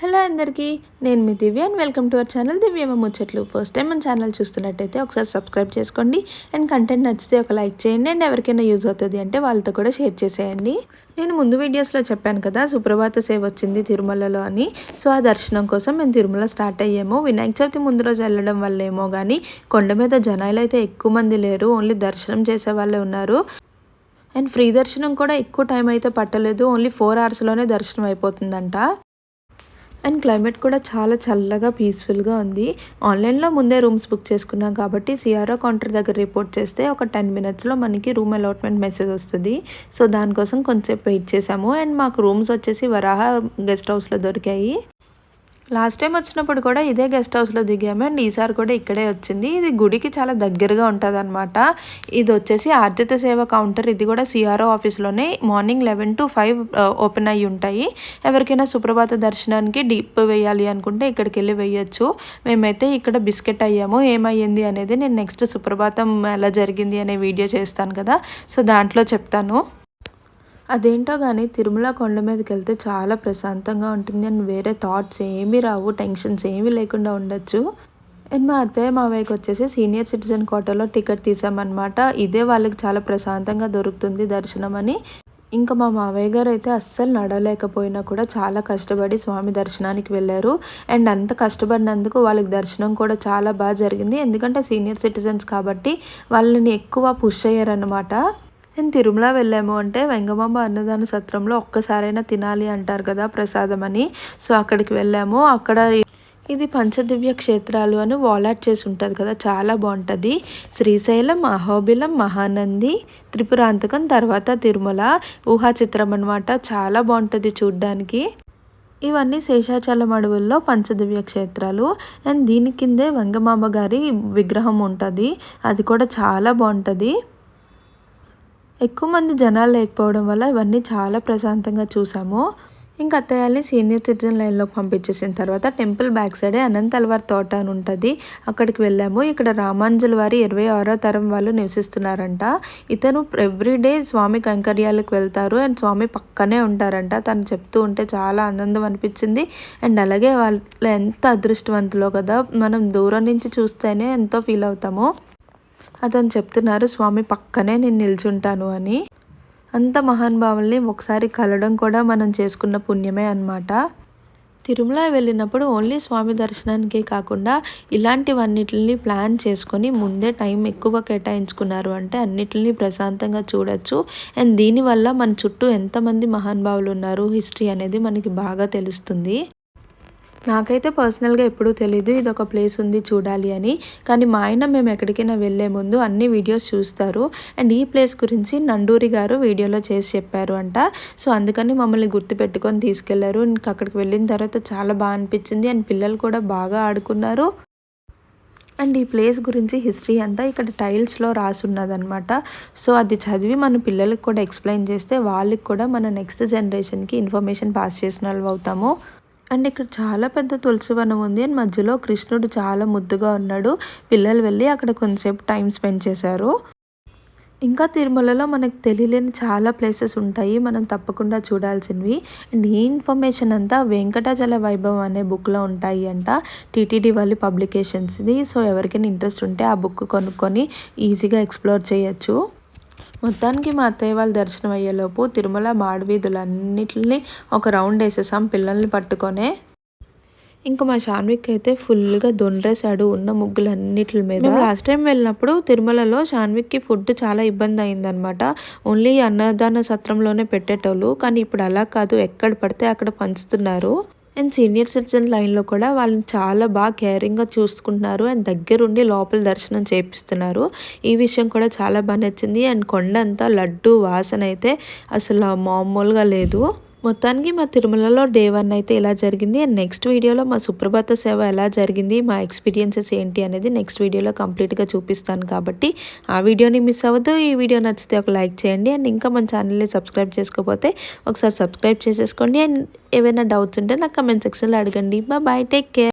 Hello అందరికీ నేను మీ Divya and welcome to our channel దివ్యమ ముచ్చట్లు. ఫస్ట్ టైం మన ఛానల్ చూస్తున్నట్టయితే ఒకసారి సబ్స్క్రైబ్ చేసుకోండి అండ్ కంటెంట్ నచ్చితే ఒక లైక్ చేయండి అండ్ ఎవరికైనా యూజ్ అవుతుంది అంటే వాళ్ళతో కూడా షేర్ చేసేయండి. నేను ముందు వీడియోస్లో చెప్పాను కదా సుప్రభాత సేవ వచ్చింది తిరుమలలో అని. సో ఆ దర్శనం కోసం మేము తిరుమల స్టార్ట్ అయ్యాము. వినాయక చవితి ముందు రోజు వెళ్ళడం వల్ల ఏమో కానీ కొండ మీద జనాలు అయితే ఎక్కువ మంది లేరు. ఓన్లీ దర్శనం చేసే వాళ్ళే ఉన్నారు. అండ్ ఫ్రీ దర్శనం కూడా ఎక్కువ టైం అయితే పట్టలేదు. ఓన్లీ ఫోర్ అవర్స్లోనే దర్శనం అయిపోతుందంట. అండ్ క్లైమేట్ కూడా చాలా చల్లగా పీస్ఫుల్గా ఉంది. ఆన్లైన్లో ముందే రూమ్స్ బుక్ చేసుకున్నాం కాబట్టి సిఆర్ఓ కౌంటర్ దగ్గర రిపోర్ట్ చేస్తే ఒక టెన్ మినిట్స్లో మనకి రూమ్ అలాట్మెంట్ మెసేజ్ వస్తుంది. సో దానికోసం కొంచెంసేపు వెయిట్ చేసాము అండ్ మాకు రూమ్స్ వచ్చేసి వరాహ గెస్ట్ హౌస్లో దొరికాయి. లాస్ట్ టైం వచ్చినప్పుడు కూడా ఇదే గెస్ట్ హౌస్లో దిగాము అండ్ ఈసారి కూడా ఇక్కడే వచ్చింది. ఇది గుడికి చాలా దగ్గరగా ఉంటుంది అనమాట ఇది వచ్చేసి ఆర్జిత సేవ కౌంటర్ ఇది కూడా సిఆర్ఓ ఆఫీస్లోనే morning eleven to five open అయ్యి ఉంటాయి. ఎవరికైనా సుప్రభాత దర్శనానికి డీప్ వేయాలి అనుకుంటే ఇక్కడికి వెళ్ళి వేయచ్చు. మేమైతే ఇక్కడ బిస్కెట్ అయ్యాము. ఏమయ్యింది అనేది నేను నెక్స్ట్ సుప్రభాతం ఎలా జరిగింది అనే వీడియో చేస్తాను కదా. సో దాంట్లో చెప్తాను. అదేంటో కానీ తిరుమల కొండ మీదకి వెళ్తే చాలా ప్రశాంతంగా ఉంటుంది. అండ్ వేరే థాట్స్ ఏమీ రావు టెన్షన్స్ ఏమీ లేకుండా ఉండొచ్చు. అండ్ మా అత్తయ్య మావయ్యకి వచ్చేసి సీనియర్ సిటిజన్ కోటలో టికెట్ తీసామన్నమాట. ఇదే వాళ్ళకి చాలా ప్రశాంతంగా దొరుకుతుంది దర్శనం అని. ఇంకా మా మావయ్య గారు అయితే అస్సలు నడవలేకపోయినా కూడా చాలా కష్టపడి స్వామి దర్శనానికి వెళ్ళారు. అండ్ అంత కష్టపడినందుకు వాళ్ళకి దర్శనం కూడా చాలా బాగా జరిగింది. ఎందుకంటే సీనియర్ సిటిజన్స్ కాబట్టి వాళ్ళని ఎక్కువ పుష్ అయ్యారనమాట నేను తిరుమల వెళ్ళాము అంటే వెంగమాంబ అన్నదాన సత్రంలో ఒక్కసారైనా తినాలి అంటారు కదా ప్రసాదం అని. సో అక్కడికి వెళ్ళాము. అక్కడ ఇది పంచదివ్య క్షేత్రాలు అని వాలాట్ చేసి ఉంటుంది కదా చాలా బాగుంటుంది. శ్రీశైలం అహోబిలం మహానంది త్రిపురాంతకం తర్వాత తిరుమల. ఊహా చిత్రం అనమాట చాలా బాగుంటుంది చూడ్డానికి. ఇవన్నీ శేషాచలం అడవుల్లో పంచదివ్య క్షేత్రాలు. అండ్ దీని కిందే వెంగమాంబ గారి విగ్రహం ఉంటుంది. అది కూడా చాలా బాగుంటుంది. ఎక్కువ మంది జనాలు లేకపోవడం వల్ల ఇవన్నీ చాలా ప్రశాంతంగా చూసాము. ఇంకా అత్తయ్యని సీనియర్ సిటిజన్ లైన్లోకి పంపించేసిన తర్వాత టెంపుల్ బ్యాక్ సైడే అనంతల్వారి తోట అని ఉంటుంది. అక్కడికి వెళ్ళాము. ఇక్కడ రామాంజల్ వారి ఇరవై ఆరో తరం వాళ్ళు నివసిస్తున్నారంట. ఇతను ఎవ్రీడే స్వామి కైంకర్యాలకు వెళ్తారు. అండ్ స్వామి పక్కనే ఉంటారంట. తను చెప్తూ ఉంటే చాలా ఆనందం అనిపించింది. అండ్ అలాగే వాళ్ళు ఎంత అదృష్టవంతులో కదా మనం దూరం నుంచి చూస్తేనే ఎంతో ఫీల్ అవుతాము. అతను చెప్తున్నారు స్వామి పక్కనే నేను నిల్చుంటాను అని. అంత మహానుభావుల్ని ఒకసారి కలవడం కూడా మనం చేసుకున్న పుణ్యమే అనమాట తిరుమల వెళ్ళినప్పుడు ఓన్లీ స్వామి దర్శనానికే కాకుండా ఇలాంటివన్నిటిని ప్లాన్ చేసుకొని ముందే టైం ఎక్కువ కేటాయించుకున్నారు అంటే అన్నిటిని ప్రశాంతంగా చూడొచ్చు. అండ్ దీనివల్ల మన చుట్టూ ఎంతమంది మహానుభావులు ఉన్నారు హిస్టరీ అనేది మనకి బాగా తెలుస్తుంది. నాకైతే పర్సనల్గా ఎప్పుడూ తెలీదు ఇది ఒక ప్లేస్ ఉంది చూడాలి అని. కానీ మా ఆయన మేము ఎక్కడికైనా వెళ్ళే ముందు అన్ని వీడియోస్ చూస్తారు. అండ్ ఈ ప్లేస్ గురించి నండూరి గారు వీడియోలో చేసి చెప్పారు అంట. సో అందుకని మమ్మల్ని గుర్తుపెట్టుకొని తీసుకెళ్ళారు. ఇంకా అక్కడికి వెళ్ళిన తర్వాత చాలా బాగా అనిపించింది. అండ్ పిల్లలు కూడా బాగా ఆడుకున్నారు. అండ్ ఈ ప్లేస్ గురించి హిస్టరీ అంతా ఇక్కడ టైల్స్లో రాసి ఉన్నదనమాట సో అది చదివి మన పిల్లలకు కూడా ఎక్స్ప్లెయిన్ చేస్తే వాళ్ళకి కూడా మన నెక్స్ట్ జనరేషన్కి ఇన్ఫర్మేషన్ పాస్ చేసిన వాళ్ళు అవుతాము. అండ్ ఇక్కడ చాలా పెద్ద తులసి వనం ఉంది. అండ్ మధ్యలో కృష్ణుడు చాలా ముద్దుగా ఉన్నాడు. పిల్లలు వెళ్ళి అక్కడ కొంతసేపు టైం స్పెండ్ చేశారు. ఇంకా తిరుమలలో మనకు తెలియలేని చాలా ప్లేసెస్ ఉంటాయి. మనం తప్పకుండా చూడాల్సినవి. అండ్ ఈ ఇన్ఫర్మేషన్ అంతా వెంకటాచల వైభవం అనే బుక్లో ఉంటాయి అంట. టీటీడీ వాళ్ళ పబ్లికేషన్స్ది. సో ఎవరికైనా ఇంట్రెస్ట్ ఉంటే ఆ బుక్ కొనుక్కొని ఈజీగా ఎక్స్ప్లోర్ చేయొచ్చు. మొత్తానికి మా అత్తయ్య వాళ్ళ దర్శనం అయ్యేలోపు తిరుమల మాడవీధులన్నిటిని ఒక రౌండ్ వేసేసాం పిల్లల్ని పట్టుకొనే. ఇంకా మా షాన్విక్ అయితే ఫుల్గా దొండ్రేశాడు ఉన్న ముగ్గులన్నిటి మీద. లాస్ట్ టైం వెళ్ళినప్పుడు తిరుమలలో షాన్విక్కి ఫుడ్ చాలా ఇబ్బంది అయిందనమాట ఓన్లీ అన్నదాన సత్రంలోనే పెట్టేటోళ్ళు. కానీ ఇప్పుడు అలా కాదు ఎక్కడ పడితే అక్కడ పంచుతున్నారు. అండ్ సీనియర్ సిటిజన్ లైన్లో కూడా వాళ్ళని చాలా బాగా కేరింగ్గా చూసుకుంటున్నారు. అండ్ దగ్గరుండి లోపల దర్శనం చేపిస్తున్నారు. ఈ విషయం కూడా చాలా బాగా నచ్చింది. అండ్ కొండ అంతా లడ్డు వాసన అయితే అసలు మామూలుగా లేదు. మొత్తానికి మా తిరుమలలో డే వన్ అయితే ఇలా జరిగింది? అండ్ నెక్స్ట్ వీడియోలో మా సుప్రభాత సేవ ఎలా జరిగింది? మా ఎక్స్పీరియన్సెస్ ఏంటి అనేది నెక్స్ట్ వీడియోలో కంప్లీట్గా చూపిస్తాను కాబట్టి ఆ వీడియోని మిస్ అవ్వద్దు. ఈ వీడియో నచ్చితే ఒక లైక్ చేయండి. అండ్ ఇంకా మన ఛానల్ని సబ్స్క్రైబ్ చేసుకోకపోతే ఒకసారి సబ్స్క్రైబ్ చేసేసుకోండి. అండ్ ఏవైనా డౌట్స్ ఉంటే నాకు కమెంట్ సెక్షన్లో అడగండి. Bye take care.